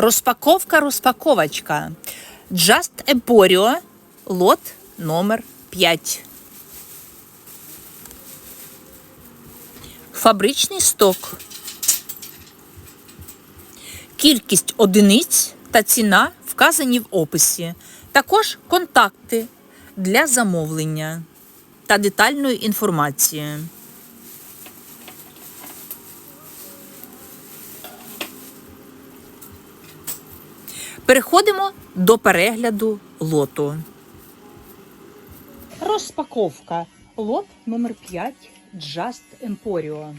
Розпаковка розпаковочка. Just Emporio, лот номер 5. Фабричний сток. Кількість одиниць та ціна вказані в описі. Також контакти для замовлення та детальної інформації. Переходимо до перегляду лоту. Розпаковка. Лот номер 5 Just Emporio.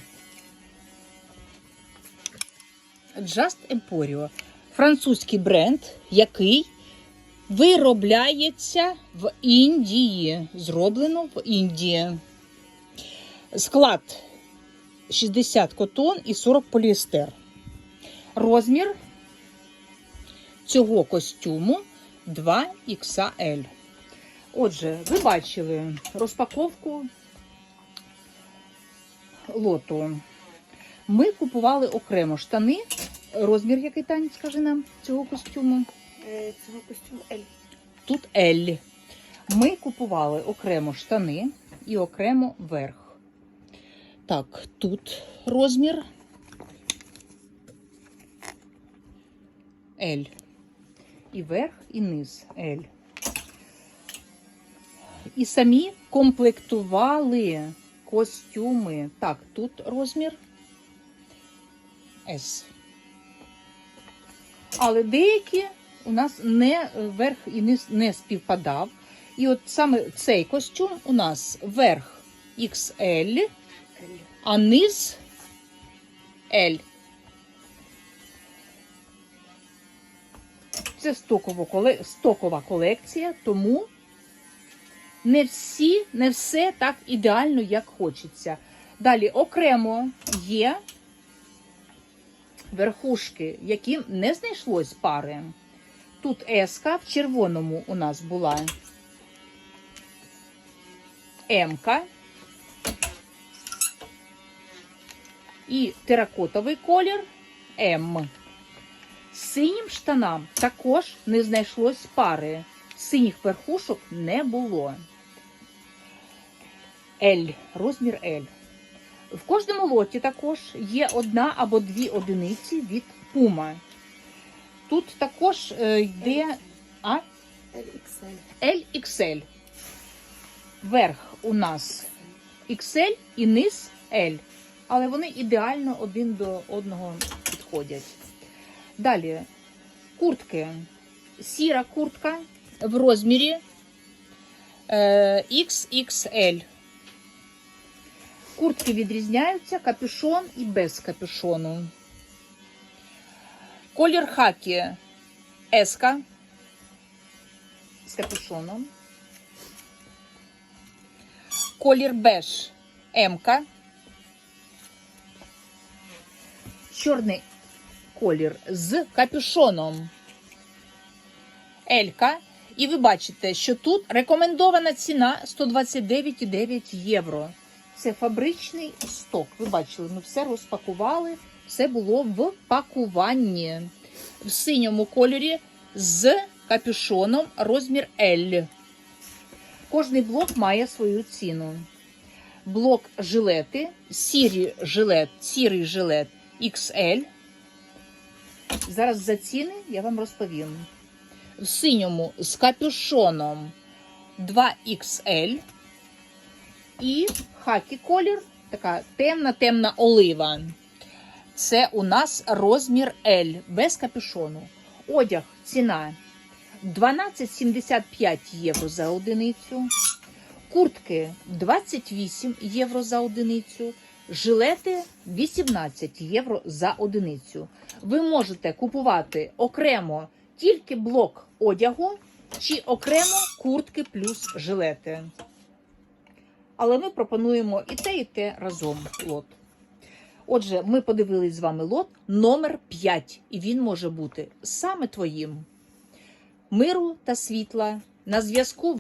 Just Emporio. Французький бренд, який виробляється в Індії. Зроблено в Індії. Склад 60 котон і 40 поліестер. Розмір цього костюму 2XL. Отже, ви бачили розпаковку лоту. Ми купували окремо штани. Розмір який Таня, скажи нам цього костюму? Е, Цього костюму L. Тут L. Ми купували окремо штани і окремо верх. Так, тут розмір L. І верх, і низ L. І самі комплектували костюми. Так, тут розмір S. Але деякі у нас не верх і низ не співпадав. І от саме цей костюм у нас верх XL, а низ L. Це стокова колекція, тому не всі, не все так ідеально, як хочеться. Далі окремо є верхушки, яким не знайшлось пари. Тут еска, в червоному у нас була М-ка. І теракотовий колір М. Синім штанам також не знайшлось пари. Синіх верхушок не було. L, розмір L. В кожному лоті також є одна або дві одиниці від Puma. Тут також е, йде а. LXL. Верх у нас XL і низ L. Але вони ідеально один до одного підходять. Далі куртки. Сіра куртка в розмірі е, XXL. Куртки відрізняються капюшон і без капюшону. Колір хакі еска з капюшоном. Колір беж М-ка. Чорний колір з капюшоном Елька. І ви бачите, що тут рекомендована ціна 129,9 євро. Це фабричний сток. Ви бачили, ми все розпакували, все було в пакуванні. В синьому кольорі з капюшоном розмір L. Кожний блок має свою ціну. Блок жилети, сірі жилет, сірий жилет XL. Зараз за ціни я вам розповім. В синьому з капюшоном 2XL. І хакі колір, така темна-темна олива. Це у нас розмір L без капюшону. Одяг, ціна 12,75 євро за одиницю. Куртки 28 євро за одиницю. Жилети 18 євро за одиницю. Ви можете купувати окремо тільки блок одягу чи окремо куртки плюс жилети. Але ми пропонуємо і те, і те разом лот. Отже, ми подивились з вами лот номер 5, і він може бути саме твоїм. Миру та світла на зв'язку.